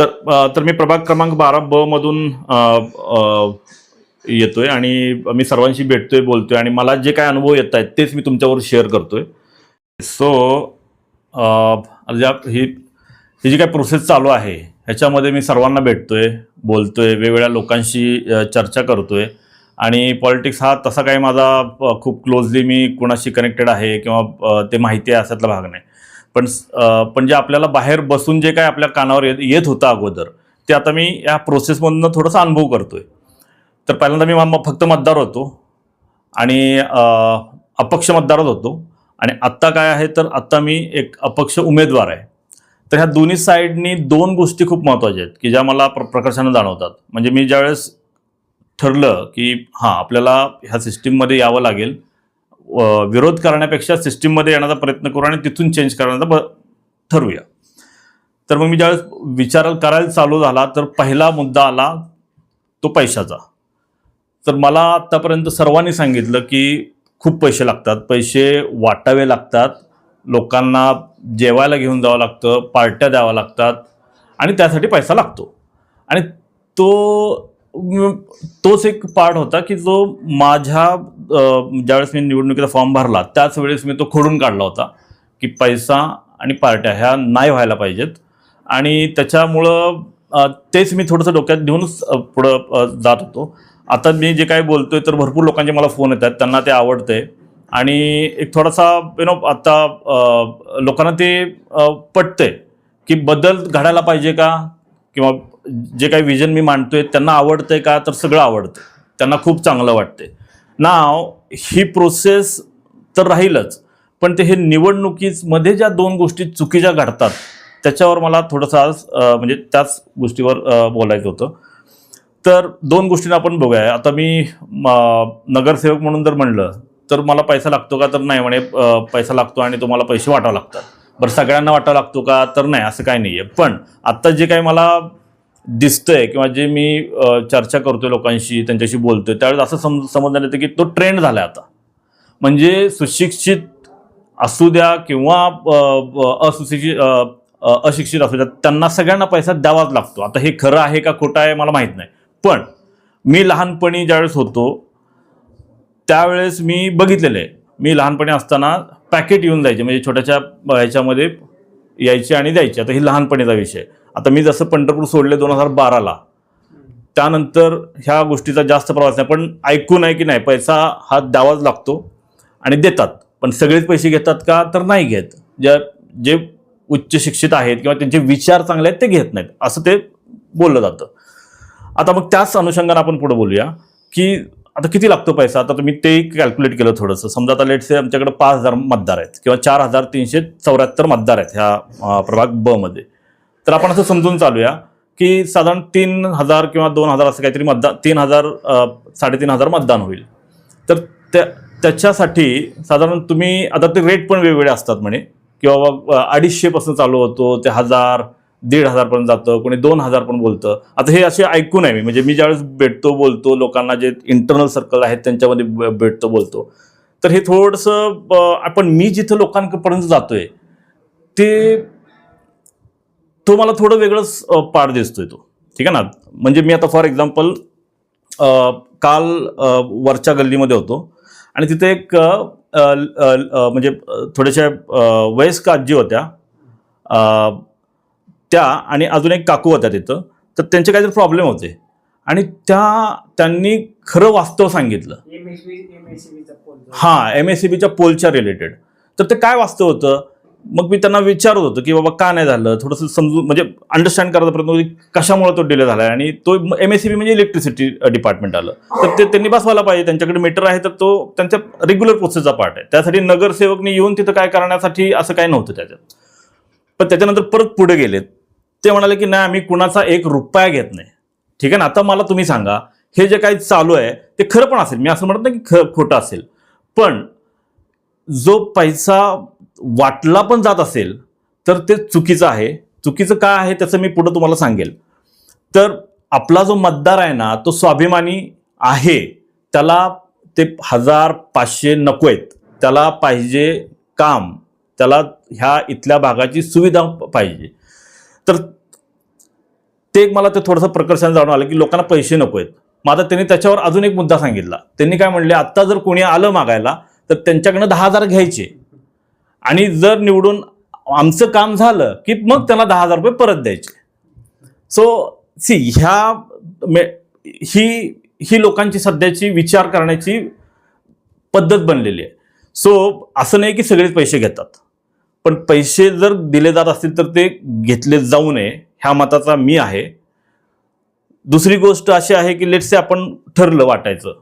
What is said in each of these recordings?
तर तर मी प्रभाग क्रमांक बारा ब मधून येतोय आणि मी सर्वांशी भेटतोय बोलतोय आणि मला जे काय अनुभव येत आहेत तेच मी तुमच्यावर शेअर करतोय. सो ही ही जी काय प्रोसेस चालू आहे ह्याच्यामध्ये मी सर्वांना भेटतोय बोलतोय वेगवेगळ्या लोकांशी चर्चा करतोय आणि पॉलिटिक्स हा तसा काही माझा खूप क्लोजली मी कुणाशी कनेक्टेड आहे किंवा ते माहिती आहे असातला भाग नाही. पण पण जे आपल्याला बाहेर बसून जे काय आपल्या कानावर येत येत होतं अगोदर ते आता मी या प्रोसेसमधनं थोडासा अनुभव करतो आहे तर पहिल्यांदा मी फक्त मतदार होतो आणि अपक्ष मतदारच होतो. आणि आत्ता काय आहे तर आत्ता मी एक अपक्ष उमेदवार आहे. तर ह्या दोन्ही साईडनी दोन गोष्टी खूप महत्त्वाच्या आहेत की ज्या मला प्र प्रकर्षानं जाणवतात. म्हणजे मी ज्यावेळेस ठरलं की हां आपल्याला ह्या सिस्टीममध्ये यावं लागेल विरोध करण्यापेक्षा सिस्टीममध्ये येण्याचा प्रयत्न करू आणि तिथून चेंज करण्याचा ब ठरवूया. तर मग मी ज्यावेळेस विचार करायला चालू झाला तर पहिला मुद्दा आला तो पैशाचा. तर मला आत्तापर्यंत सर्वांनी सांगितलं की खूप पैसे लागतात. पैसे वाटावे लागतात. लोकांना जेवायला घेऊन जावं लागतं पार्ट्या द्याव्या लागतात आणि त्यासाठी पैसा लागतो. आणि तो तोच एक पार्ट होता की जो माझ्या ज्यावेळेस मी निवडणुकीचा फॉर्म भरला त्याच वेळेस मी तो खोडून काढला होता की पैसा आणि पार्ट्या ह्या नाही व्हायला पाहिजेत. आणि त्याच्यामुळं तेच मी थोडंसं डोक्यात घेऊनच पुढं जात होतो. आता मी जे काही बोलतोय तर भरपूर लोकांचे मला फोन येतात त्यांना ते आवडते आणि एक थोडासा यु नो आता लोकांना ते अ, पटतंय की बदल घडायला पाहिजे का? किंवा जे काही विजन मी मांडतोय त्यांना आवडतंय का? तर सगळं आवडतं. त्यांना खूप चांगलं वाटतंय. नाव ही प्रोसेस तर राहीलच पण ते हे निवडणुकीमध्ये ज्या दोन गोष्टी चुकीच्या घडतात त्याच्यावर मला थोडंसं आज म्हणजे त्याच गोष्टीवर बोलायचं होतं. तर दोन गोष्टींना आपण बघूया. आता मी म, नगरसेवक म्हणून जर म्हणलं तर मला पैसा लागतो का? तर नाही म्हणे पैसा लागतो आणि तुम्हाला पैसे वाटावं लागतात. बरं सगळ्यांना वाटावं लागतो का? तर नाही असं काही नाही आहे पण आत्ता जे काही मला दिसतंय किंवा जे मी चर्चा करतोय लोकांशी त्यांच्याशी बोलतोय त्यावेळेस असं सम समजण्यात येतं की तो ट्रेंड झाला आता. म्हणजे सुशिक्षित असू द्या किंवा असुशिक्षित अशिक्षित असू द्या त्यांना सगळ्यांना पैसा द्यावाच लागतो. आता हे खरं आहे का खोटं आहे मला माहीत नाही. पण मी लहानपणी ज्यावेळेस होतो त्यावेळेस मी बघितलेलं आहे. मी लहानपणी असताना पॅकेट येऊन जायचे म्हणजे छोट्याशा ह्याच्यामध्ये यायची आणि द्यायची. आता ही लहानपणीचा विषय. आता मी जसं पंढरपूर सोडले दोन हजार बाराला त्यानंतर ह्या गोष्टीचा जास्त प्रवास नाही. पण ऐकून आहे की नाही पैसा हा द्यावाच लागतो आणि देतात. पण सगळेच पैसे घेतात का तर नाही घेत. ज्या जे उच्च शिक्षित आहेत किंवा त्यांचे विचार चांगले आहेत ते घेत नाहीत. असं ते बोललं जातं. आता मग त्याच अनुषंगाने आपण पुढे बोलूया की आता किती लागतो पैसा? आता तुम्ही ते कॅल्क्युलेट केलं थोडंसं. समजा आता लेटसे आमच्याकडे पाच हजार मतदार आहेत किंवा चार हजार तीनशे चौऱ्याहत्तर मतदार आहेत ह्या प्रभाग ब मध्ये. तर आपण असं समजून चालूया की साधारण तीन हजार किंवा दोन हजार असं काहीतरी मतदान तीन हजार साडेतीन हजार मतदान होईल. तर त्या त्याच्यासाठी साधारण तुम्ही आता ते रेट पण वेगवेगळे असतात म्हणे. किंवा अडीचशेपासून चालू होतो ते हजार दीड हजारपर्यंत जातं कोणी दोन हजार पण बोलतं. आता हे असे ऐकून आहे मी. म्हणजे मी ज्यावेळेस भेटतो बोलतो लोकांना जे इंटरनल सर्कल आहेत त्यांच्यामध्ये भेटतो बोलतो. तर हे थोडंसं आपण मी जिथं लोकांपर्यंत जातोय ते तो मला थोडं वेगळंच पार दिसतोय तो. ठीक आहे ना? म्हणजे मी आता फॉर एक्झाम्पल काल वरच्या गल्लीमध्ये होतो आणि तिथे एक म्हणजे थोड्याशा वयस्क आजी होत्या. त्या आणि अजून एक काकू होत्या तिथं तर त्यांचे काहीतरी प्रॉब्लेम होते. आणि त्या त्यांनी खरं वास्तव सांगितलं. हां एम एस सी बीच्या पोलच्या रिलेटेड तर ते काय वास्तव होतं? मग मी त्यांना विचारत होतो की बाबा का नाही झालं? थोडंसं समजून म्हणजे अंडरस्टँड करायचा प्रयत्न कशामुळे तो डिले झाला आणि तो एम एस सी बी म्हणजे इलेक्ट्रिसिटी डिपार्टमेंट आलं. तर ते त्यांनी बसवायला पाहिजे. त्यांच्याकडे मीटर आहे तर तो त्यांच्या रेग्युलर प्रोसेसचा पार्ट आहे. त्यासाठी नगरसेवकनी येऊन तिथं काय करण्यासाठी असं काय नव्हतं त्याच्यात. पण त्याच्यानंतर परत पुढे गेलेत. ते म्हणाले की नाही आम्ही कुणाचा एक रुपया घेत नाही. ठीक आहे ना? आता मला तुम्ही सांगा हे जे काही चालू आहे ते खरं पण असेल. मी असं म्हणत नाही की ख खोटं असेल. पण जो पैसा वाटला पण जात असेल तर ते चुकीचं आहे. चुकीचं काय आहे त्याचं मी पुढं तुम्हाला सांगेल. तर आपला जो मतदार आहे ना तो स्वाभिमानी आहे. त्याला ते हजार पाचशे नको आहेत. त्याला पाहिजे काम. त्याला ह्या इथल्या भागाची सुविधा पाहिजे. तर ते एक मला ते थोडंसं प्रकर्षण जाणून आलं की लोकांना पैसे नको आहेत. मग आता त्यांनी त्याच्यावर अजून एक मुद्दा सांगितला. त्यांनी काय म्हणले आत्ता जर कोणी आलं मागायला तर त्यांच्याकडनं दहा हजार घ्यायचे. आणि जर निवडून आमचं काम झालं की मग त्यांना दहा हजार रुपये परत द्यायचे. सो सी ह्या मे- ही ही लोकांची सध्याची विचार करण्याची पद्धत बनलेली आहे. सो असं नाही की सगळेच पैसे घेतात. पण पैसे जर दिले जात असतील तर ते घेतले जाऊ नये ह्या मताचा मी आहे. दुसरी गोष्ट अशी आहे की लेट्सचे आपण ठरलं वाटायचं.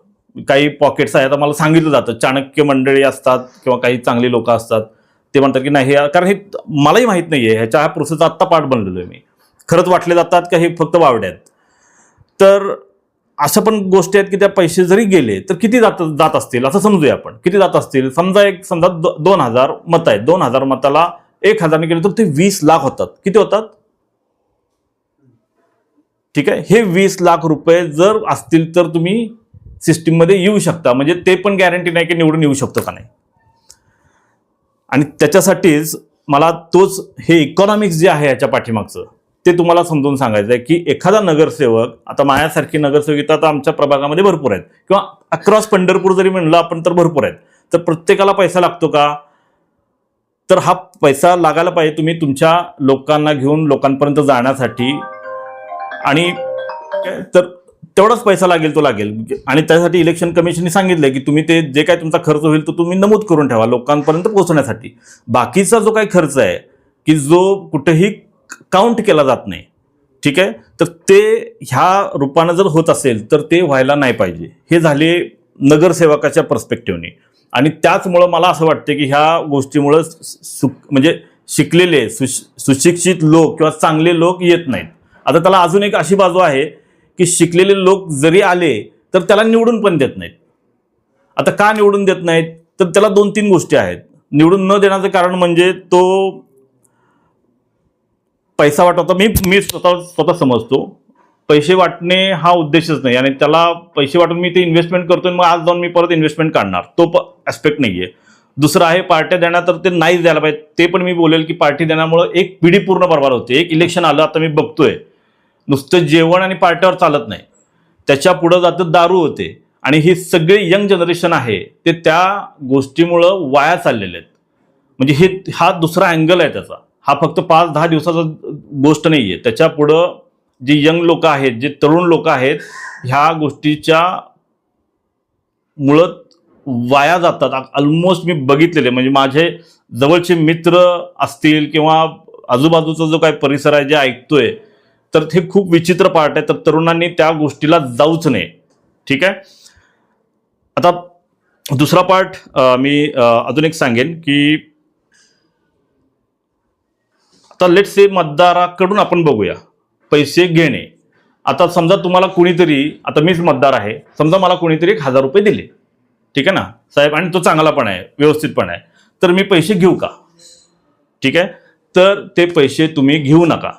काही पॉकेट्स आहेत मला सांगितलं जातं. चाणक्य मंडळी असतात किंवा काही चांगली लोक असतात. ते म्हणतात की नाही हे- कारण हे मलाही माहीत नाही आहे ह्याच्या हा प्रोसेसचा आत्ता पाठ बनलेलो आहे मी. खरंच वाटले जातात का हे फक्त वावडे आहेत तर अशा पण गोष्टी आहेत की त्या पैसे जरी गेले तर किती जात जात असतील? असं समजूया आपण. किती जात असतील? समजा एक समजा दो- दोन हजार मत आहेत. दोन हजार मताला एक हजारने गेले तर ते वीस लाख होतात. किती होतात? ठीक आहे? हे वीस लाख रुपये जर असतील तर तुम्ही सिस्टीममध्ये येऊ शकता. म्हणजे ते पण गॅरंटी नाही की निवडून येऊ शकतो का नाही. आणि त्याच्यासाठीच मला तोच हे इकॉनॉमिक्स जे आहे याच्या पाठीमागचं ते तुम्हाला समजून सांगायचं आहे की एखादा नगरसेवक आता माझ्यासारखी नगरसेविका तर आमच्या प्रभागामध्ये भरपूर आहेत. किंवा अक्रॉस पंढरपूर जरी म्हणलं आपण तर भरपूर आहेत. तर प्रत्येकाला पैसा लागतो का? तर हा पैसा लागायला पाहिजे तुम्ही तुमच्या लोकांना घेऊन लोकांपर्यंत जाण्यासाठी. आणि तर तेवढाच पैसा लागेल तो लागेल. आणि त्यासाठी इलेक्शन कमिशनने सांगितलं की तुम्ही ते जे काय तुमचा खर्च होईल तो तुम्ही नमूद करून ठेवा लोकांपर्यंत पोहोचण्यासाठी. बाकीचा जो काही खर्च आहे की जो कुठेही काउंट केला जात नाही. ठीक आहे? तर ते ह्या रूपानं जर होत असेल तर ते व्हायला नाही पाहिजे. हे झाले नगरसेवकाच्या पर्स्पेक्टिव्हने आणि त्याचमुळं मला असं वाटतं की ह्या गोष्टीमुळं सु म्हणजे शिकलेले सुश सुशिक्षित लोक किंवा चांगले लोक येत नाहीत. आता त्याला अजून एक अशी बाजू आहे की शिकलेले लोक जरी आले तर त्याला निवडून पण देत नाहीत. आता का निवडून देत नाहीत? तर त्याला दोन तीन गोष्टी आहेत. निवडून न देण्याचं कारण म्हणजे तो पैसा वाटवता. मी मी स्वतः स्वतः समजतो. पैसे वाटणे हा उद्देशच नाही. आणि त्याला पैसे वाटून मी ते इन्व्हेस्टमेंट करतो मग आज जाऊन मी परत इन्व्हेस्टमेंट काढणार. तो ॲस्पेक्ट नाही आहे दुसरं आहे पार्ट्या देणार तर ते नाहीच द्यायला पाहिजे. ते पण मी बोलेल की पार्टी देण्यामुळं एक पिढी पूर्ण बरबाद होते. एक इलेक्शन आलं आता मी बघतोय. नुसतं जेवण आणि पार्ट्यावर चालत नाही. त्याच्या पुढं जातं दारू होते. आणि ही सगळे यंग जनरेशन आहे. ते त्या गोष्टीमुळं वाया चाललेले आहेत. म्हणजे हे हा दुसरा अँगल आहे त्याचा. हा फक्त पाच दहा दिवसाचा गोष्ट नाही आहे त्याच्या पुढं जे यंग लोक आहेत जे तरुण लोक आहेत ह्या गोष्टीच्या मुळत वाया जातात. ऑलमोस्ट मी बघितलेले म्हणजे माझे जवळचे मित्र असतील किंवा आजूबाजूचा जो काही परिसर आहे जे ऐकतोय तर ते खूप विचित्र पार्ट आहे. तर तरुणांनी त्या गोष्टीला जाऊच नये. ठीक आहे? आता दुसरा पार्ट मी अजून एक सांगेन की आता लेट से मतदाराकडून आपण बघूया. पैसे घेणे. आता समजा तुम्हाला कुणीतरी आता मीच मतदार आहे. समजा मला कुणीतरी एक हजार रुपये दिले. ठीक आहे ना? साहेब आणि तो चांगला पण आहे व्यवस्थित पण आहे. तर मी पैसे घेऊ का? ठीक आहे? तर ते पैसे तुम्ही घेऊ नका.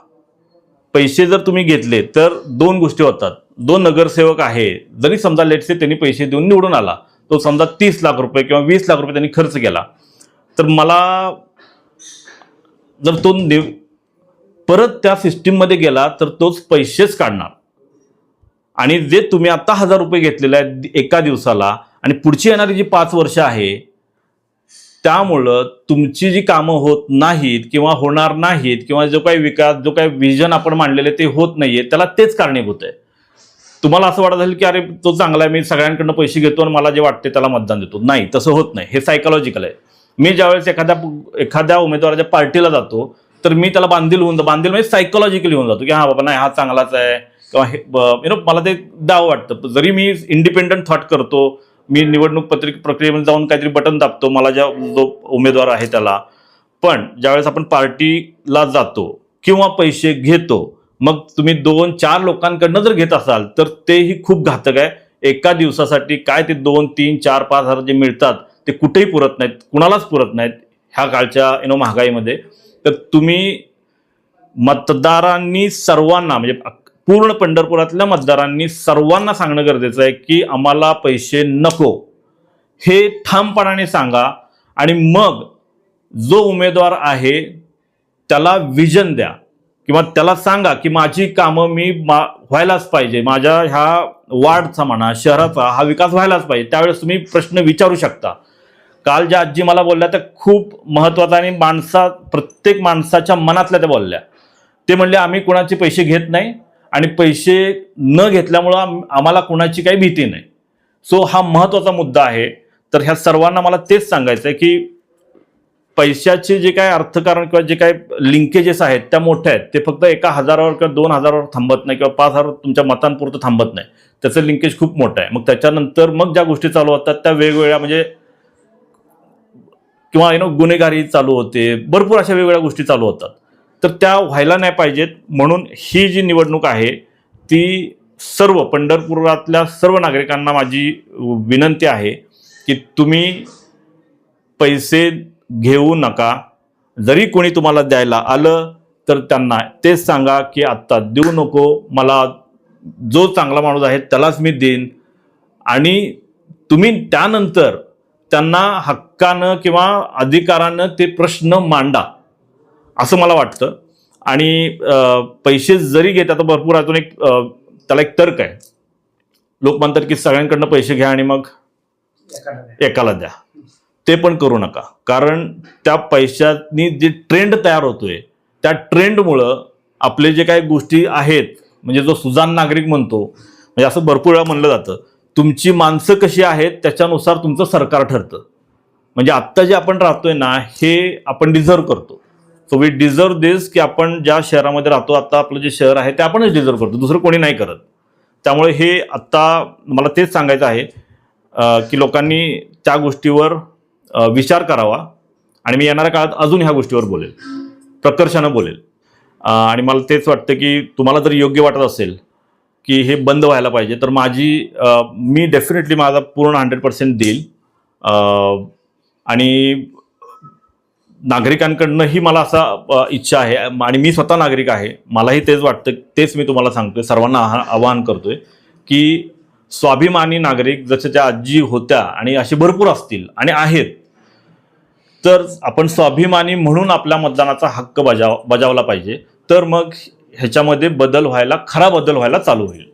पैसे जर तुम्ही घेतले तर दोन गोष्टी होतात. दोन नगरसेवक आहे. जरी समजा लेटसे त्यांनी पैसे देऊन निवडून आला तो समजा तीस लाख रुपये किंवा वीस लाख रुपये त्यांनी खर्च केला. तर मला जर तो निव परत त्या सिस्टीममध्ये गेला तर तोच पैसेच काढणार. आणि जे तुम्ही आता हजार रुपये घेतलेले आहेत एका दिवसाला आणि पुढची येणारी जी पाच वर्ष आहे त्यामुळं तुमची जी कामं होत नाहीत किंवा होणार नाहीत किंवा जो काही विकास जो काही विजन आपण मांडलेले ते होत नाहीये त्याला तेच कारणीभूत आहे तुम्हाला असं वाटत असेल की अरे तो चांगला आहे मी सगळ्यांकडनं पैसे घेतो आणि मला जे वाटते त्याला मतदान देतो. नाही तसं होत नाही. हे सायकोलॉजिकल आहे. मी ज्यावेळेस एखाद्या एखाद्या उमेदवाराच्या पार्टीला जातो तर मी त्याला बांधील होऊन बांधील म्हणजे सायकोलॉजिकली होऊन जातो की हा बाबा नाही हा चांगलाच आहे. किंवा हे यु नो मला ते दाव वाटतं. जरी मी इंडिपेंडंट थॉट करतो मी निवडणूक पत्रिक प्रक्रियेमध्ये जाऊन काहीतरी बटन दाबतो मला ज्या जो उमेदवार आहे त्याला. पण ज्यावेळेस आपण पार्टीला जातो किंवा पैसे घेतो मग तुम्ही दोन चार लोकांकडनं जर घेत असाल तर तेही खूप घातक आहे. एका दिवसासाठी काय ते दोन तीन चार पाच हजार जे मिळतात ते कुठेही पुरत नाहीत कुणालाच पुरत नाहीत ह्या काळच्या युनो महागाईमध्ये. तर तुम्ही मतदारांनी सर्वांना म्हणजे पूर्ण पंढरपुरातल्या मतदारांनी सर्वांना सांगणं गरजेचं आहे की आम्हाला पैसे नको. हे ठामपणाने सांगा आणि मग जो उमेदवार आहे त्याला विजन द्या किंवा त्याला सांगा की माझी कामं मी मा व्हायलाच पाहिजे. माझ्या ह्या वार्डचा म्हणा शहराचा हा विकास व्हायलाच पाहिजे. त्यावेळेस तुम्ही प्रश्न विचारू शकता. काल ज्या आजी मला बोलल्या त्या खूप महत्त्वाचा आणि माणसा प्रत्येक माणसाच्या मनातल्या त्या बोलल्या. ते म्हणले आम्ही कुणाचे पैसे घेत नाही आणि पैसे न घेतल्यामुळं आम्हाला कुणाची काही भीती नाही. सो हा महत्त्वाचा मुद्दा आहे. तर ह्या सर्वांना मला तेच सांगायचं आहे की पैशाचे जे काय अर्थकारण किंवा जे काय लिंकेजेस आहेत त्या मोठ्या आहेत. ते फक्त एका हजारावर किंवा दोन हजारावर थांबत नाही किंवा पाच हजार तुमच्या मतांपुरतं थांबत नाही. त्याचं लिंकेज खूप मोठं आहे. मग त्याच्यानंतर मग ज्या गोष्टी चालू होतात त्या वेगवेगळ्या म्हणजे किंवा यु नो गुन्हेगारी चालू होते भरपूर अशा वेगवेगळ्या गोष्टी चालू होतात. तर त्या व्हायला नाही पाहिजेत. म्हणून ही जी निवडणूक आहे ती सर्व पंढरपुरातल्या सर्व नागरिकांना माझी विनंती आहे की तुम्ही पैसे घेऊ नका. जरी कोणी तुम्हाला द्यायला आलं तर त्यांना तेच सांगा की आत्ता देऊ नको. मला जो चांगला माणूस आहे त्यालाच मी देईन. आणि तुम्ही त्यानंतर त्यांना हक्कानं किंवा अधिकारानं ते प्रश्न मांडा असं मला वाटतं. आणि पैसे जरी घेत आता भरपूर अजून एक त्याला एक तर्क आहे. लोक म्हणतात की सगळ्यांकडनं पैसे घ्या आणि मग एकाला द्या. ते पण करू नका. कारण त्या पैशांनी जे ट्रेंड तयार होतोय त्या ट्रेंडमुळं आपले जे काही गोष्टी आहेत म्हणजे जो सुजान नागरिक म्हणतो म्हणजे असं भरपूर वेळा म्हणलं जातं तुमची माणसं कशी आहेत त्याच्यानुसार तुमचं सरकार ठरतं. म्हणजे आत्ता जे आपण राहतोय ना हे आपण डिझर्व करतो. सो वी डिझर्व दिस की आपण ज्या शहरामध्ये राहतो आता आपलं जे शहर आहे ते आपणच डिझर्व करतो दुसरं कोणी नाही करत. त्यामुळे हे आत्ता मला तेच सांगायचं आहे की लोकांनी त्या गोष्टीवर विचार करावा. आणि मी येणाऱ्या काळात अजून ह्या गोष्टीवर बोलेल. प्रकर्षानं बोलेल. आणि मला तेच वाटतं की तुम्हाला जर योग्य वाटत असेल की हे बंद व्हायला पाहिजे. तर माझी मी डेफिनेटली माझा पूर्ण हंड्रेड पर्सेंट देईल. आणि नागरिकांकडनं ही मला असा इच्छा आहे. आणि मी स्वतः नागरिक आहे. मलाही तेच वाटतं तेच मी तुम्हाला सांगतोय. सर्वांना आहा- आवाहन करतोय की स्वाभिमानी नागरिक जसे त्या आजी होत्या आणि असे भरपूर असतील आणि आहेत तर आपण स्वाभिमानी म्हणून आपल्या मतदानाचा हक्क बजाव बजावला पाहिजे. तर मग ह्याच्यामध्ये बदल व्हायला खरा बदल व्हायला चालू होईल.